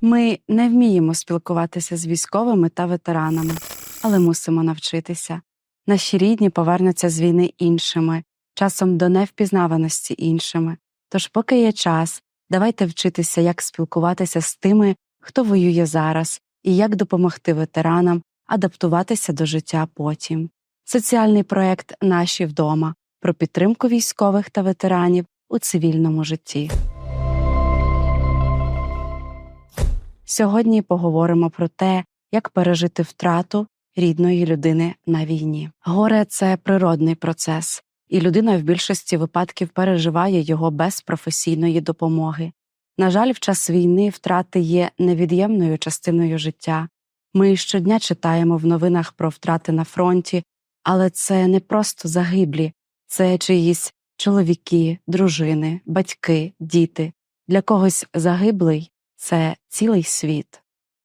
Ми не вміємо спілкуватися з військовими та ветеранами, але мусимо навчитися. Наші рідні повернуться з війни іншими, часом до невпізнаваності іншими. Тож, поки є час, давайте вчитися, як спілкуватися з тими, хто воює зараз, і як допомогти ветеранам адаптуватися до життя потім. Соціальний проект Наші вдома про підтримку військових та ветеранів у цивільному житті. Сьогодні поговоримо про те, як пережити втрату рідної людини на війні. Горе це природний процес, і людина в більшості випадків переживає його без професійної допомоги. На жаль, в час війни втрати є невід'ємною частиною життя. Ми щодня читаємо в новинах про втрати на фронті, але це не просто загиблі, це чиїсь чоловіки, дружини, батьки, діти. Для когось загиблий це цілий світ.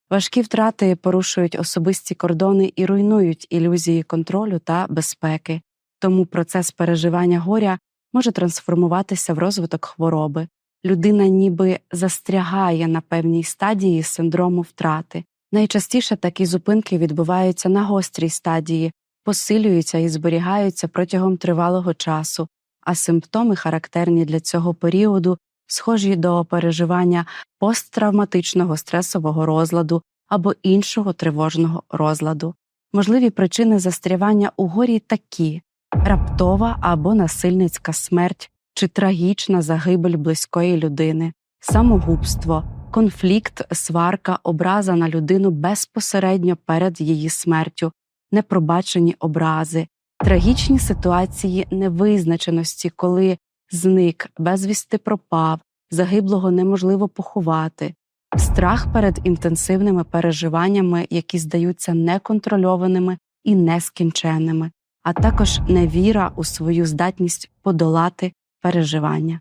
Важкі втрати порушують особисті кордони і руйнують ілюзії контролю та безпеки, тому процес переживання горя може трансформуватися в розвиток хвороби. Людина ніби застрягає на певній стадії синдрому втрати. Найчастіше такі зупинки відбуваються на гострій стадії, посилюються і зберігаються протягом тривалого часу, а симптоми, характерні для цього періоду, схожі до переживання посттравматичного стресового розладу або іншого тривожного розладу. Можливі причини застрявання у горі такі раптова або насильницька смерть чи трагічна загибель близької людини, самогубство, конфлікт, сварка, образа на людину безпосередньо перед її смертю, непробачені образи, трагічні ситуації невизначеності, коли зник, безвісти пропав, загиблого неможливо поховати, страх перед інтенсивними переживаннями, які здаються неконтрольованими і нескінченними, а також невіра у свою здатність подолати переживання.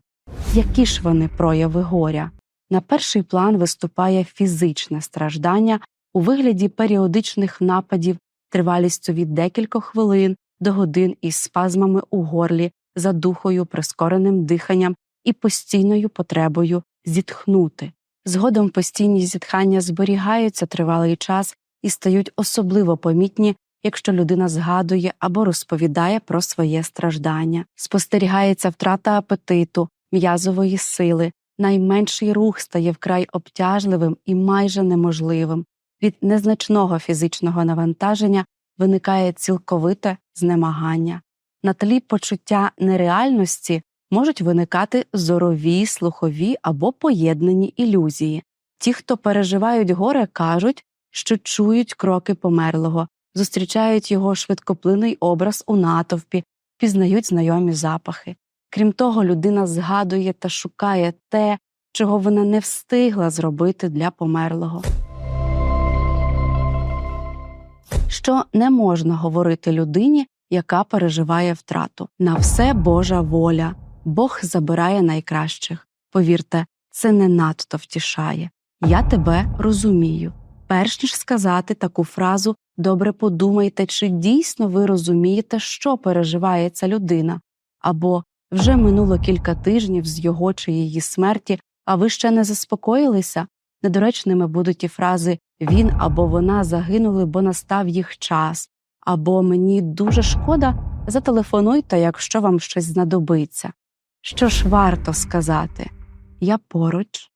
Які ж вони прояви горя? На перший план виступає фізичне страждання у вигляді періодичних нападів тривалістю від декількох хвилин до годин із спазмами у горлі, задухою, прискореним диханням і постійною потребою зітхнути. Згодом постійні зітхання зберігаються тривалий час і стають особливо помітні, якщо людина згадує або розповідає про своє страждання. Спостерігається втрата апетиту, м'язової сили, найменший рух стає вкрай обтяжливим і майже неможливим. Від незначного фізичного навантаження виникає цілковите знемагання. На тлі почуття нереальності можуть виникати зорові, слухові або поєднані ілюзії. Ті, хто переживають горе, кажуть, що чують кроки померлого, зустрічають його швидкоплинний образ у натовпі, пізнають знайомі запахи. Крім того, людина згадує та шукає те, чого вона не встигла зробити для померлого. Що не можна говорити людині, яка переживає втрату. На все Божа воля, Бог забирає найкращих. Повірте, це не надто втішає. Я тебе розумію. Перш ніж сказати таку фразу, добре подумайте, чи дійсно ви розумієте, що переживає ця людина, або вже минуло кілька тижнів з його чи її смерті, а ви ще не заспокоїлися. Недоречними будуть і фрази він або вона загинули, бо настав їх час, або мені дуже шкода, зателефонуйте, якщо вам щось знадобиться. Що ж варто сказати? Я поруч,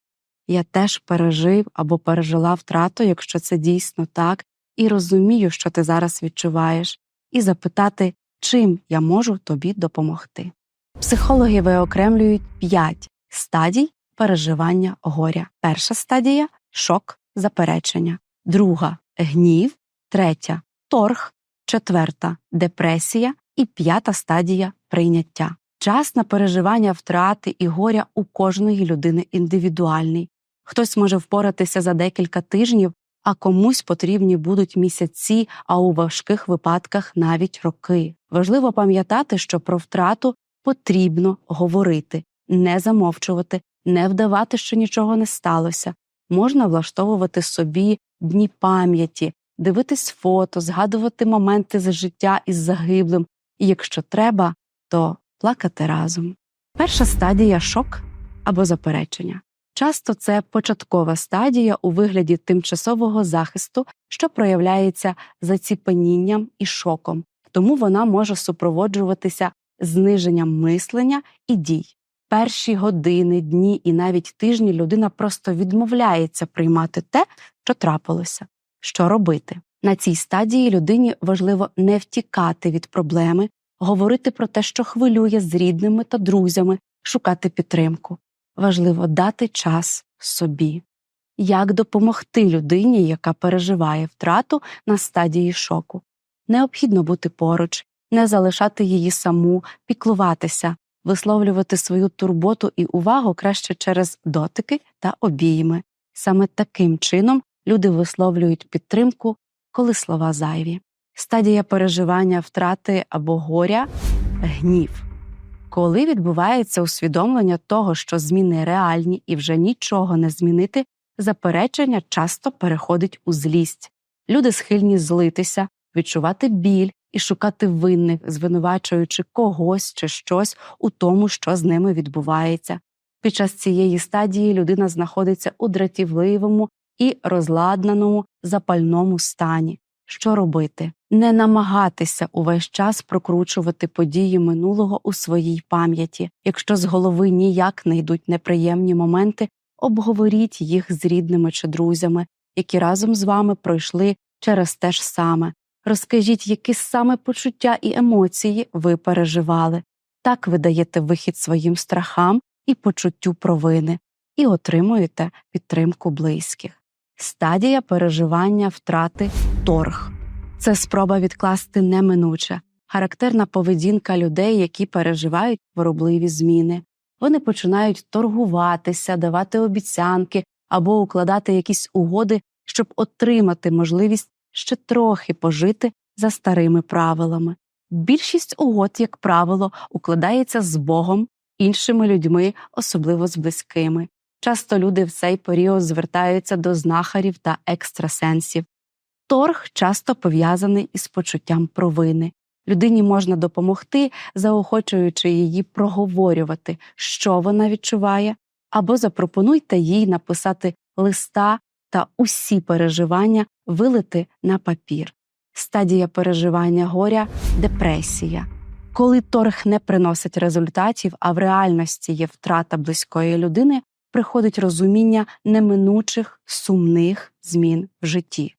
я теж пережив або пережила втрату, якщо це дійсно так, і розумію, що ти зараз відчуваєш, і запитати, чим я можу тобі допомогти. Психологи виокремлюють п'ять стадій переживання горя. Перша стадія шок, заперечення, друга гнів, третя торг, четверта депресія і п'ята стадія прийняття. Час на переживання втрати і горя у кожної людини індивідуальний. Хтось може впоратися за декілька тижнів, а комусь потрібні будуть місяці, а у важких випадках навіть роки. Важливо пам'ятати, що про втрату потрібно говорити, не замовчувати, не вдавати, що нічого не сталося. Можна влаштовувати собі дні пам'яті, дивитись фото, згадувати моменти з життя із загиблим, і якщо треба, то плакати разом. Перша стадія шок або заперечення. Часто це початкова стадія у вигляді тимчасового захисту, що проявляється заціпенінням і шоком, тому вона може супроводжуватися зниженням мислення і дій. Перші години, дні і навіть тижні людина просто відмовляється приймати те, що трапилося. Що робити? На цій стадії людині важливо не втікати від проблеми, говорити про те, що хвилює з рідними та друзями, шукати підтримку. Важливо дати час собі. Як допомогти людині, яка переживає втрату на стадії шоку? Необхідно бути поруч, не залишати її саму, піклуватися, висловлювати свою турботу і увагу краще через дотики та обійми. Саме таким чином люди висловлюють підтримку, коли слова зайві. Стадія переживання втрати або горя гнів. Коли відбувається усвідомлення того, що зміни реальні і вже нічого не змінити, заперечення часто переходить у злість. Люди схильні злитися, відчувати біль і шукати винних, звинувачуючи когось чи щось у тому, що з ними відбувається. Під час цієї стадії людина знаходиться у дратівливому і розладнаному запальному стані. Що робити? Не намагатися увесь час прокручувати події минулого у своїй пам'яті. Якщо з голови ніяк не йдуть неприємні моменти, обговоріть їх з рідними чи друзями, які разом з вами пройшли через те ж саме. Розкажіть, які саме почуття і емоції ви переживали. Так ви даєте вихід своїм страхам і почуттю провини і отримуєте підтримку близьких. Стадія переживання втрати торг це спроба відкласти неминуче, характерна поведінка людей, які переживають хворобливі зміни. Вони починають торгуватися, давати обіцянки або укладати якісь угоди, щоб отримати можливість ще трохи пожити за старими правилами. Більшість угод, як правило, укладається з Богом, іншими людьми, особливо з близькими. Часто люди в цей період звертаються до знахарів та екстрасенсів. Торг часто пов'язаний із почуттям провини. Людині можна допомогти, заохочуючи її проговорювати, що вона відчуває, або запропонуйте їй написати листа та усі переживання вилити на папір. Стадія переживання горя депресія. Коли торг не приносить результатів, а в реальності є втрата близької людини, приходить розуміння неминучих сумних змін в житті.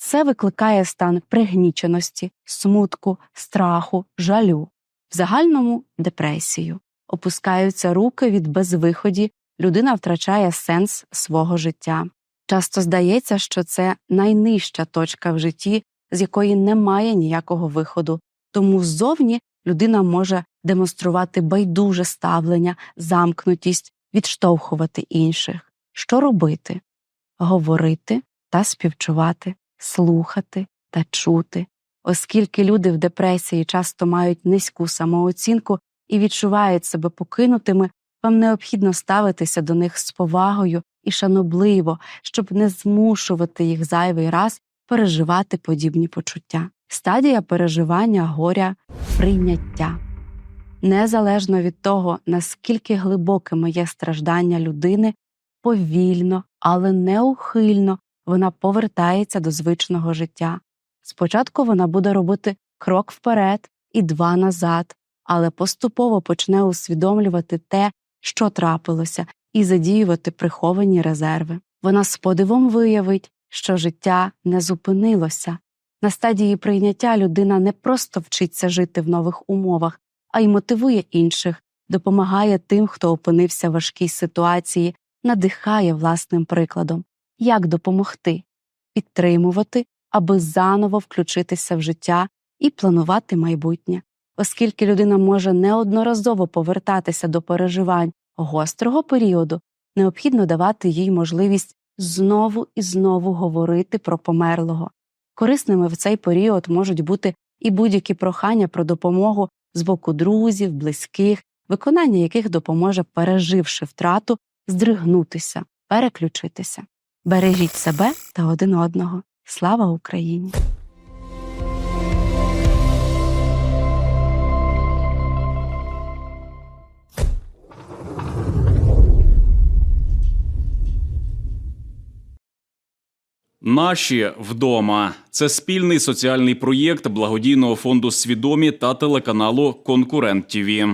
Це викликає стан пригніченості, смутку, страху, жалю, в загальному депресію. Опускаються руки від безвиході, людина втрачає сенс свого життя. Часто здається, що це найнижча точка в житті, з якої немає ніякого виходу, тому ззовні людина може демонструвати байдуже ставлення, замкнутість, відштовхувати інших. Що робити? Говорити та співчувати, слухати та чути. Оскільки люди в депресії часто мають низьку самооцінку і відчувають себе покинутими, вам необхідно ставитися до них з повагою і шанобливо, щоб не змушувати їх зайвий раз переживати подібні почуття. Стадія переживання горя прийняття. Незалежно від того, наскільки глибокими є страждання людини, повільно, але неухильно вона повертається до звичного життя. Спочатку вона буде робити крок вперед і два назад, але поступово почне усвідомлювати те, що трапилося, і задіювати приховані резерви. Вона з подивом виявить, що життя не зупинилося. На стадії прийняття людина не просто вчиться жити в нових умовах, а й мотивує інших, допомагає тим, хто опинився в важкій ситуації, надихає власним прикладом. Як допомогти? Підтримувати, аби заново включитися в життя і планувати майбутнє, оскільки людина може неодноразово повертатися до переживань гострого періоду, необхідно давати їй можливість знову і знову говорити про померлого. Корисними в цей період можуть бути і будь-які прохання про допомогу з боку друзів, близьких, виконання яких допоможе, переживши втрату, здригнутися, переключитися. Бережіть себе та один одного. Слава Україні! Наші вдома це спільний соціальний проєкт благодійного фонду свідомі та телеканалу Конкурент ТІВІ.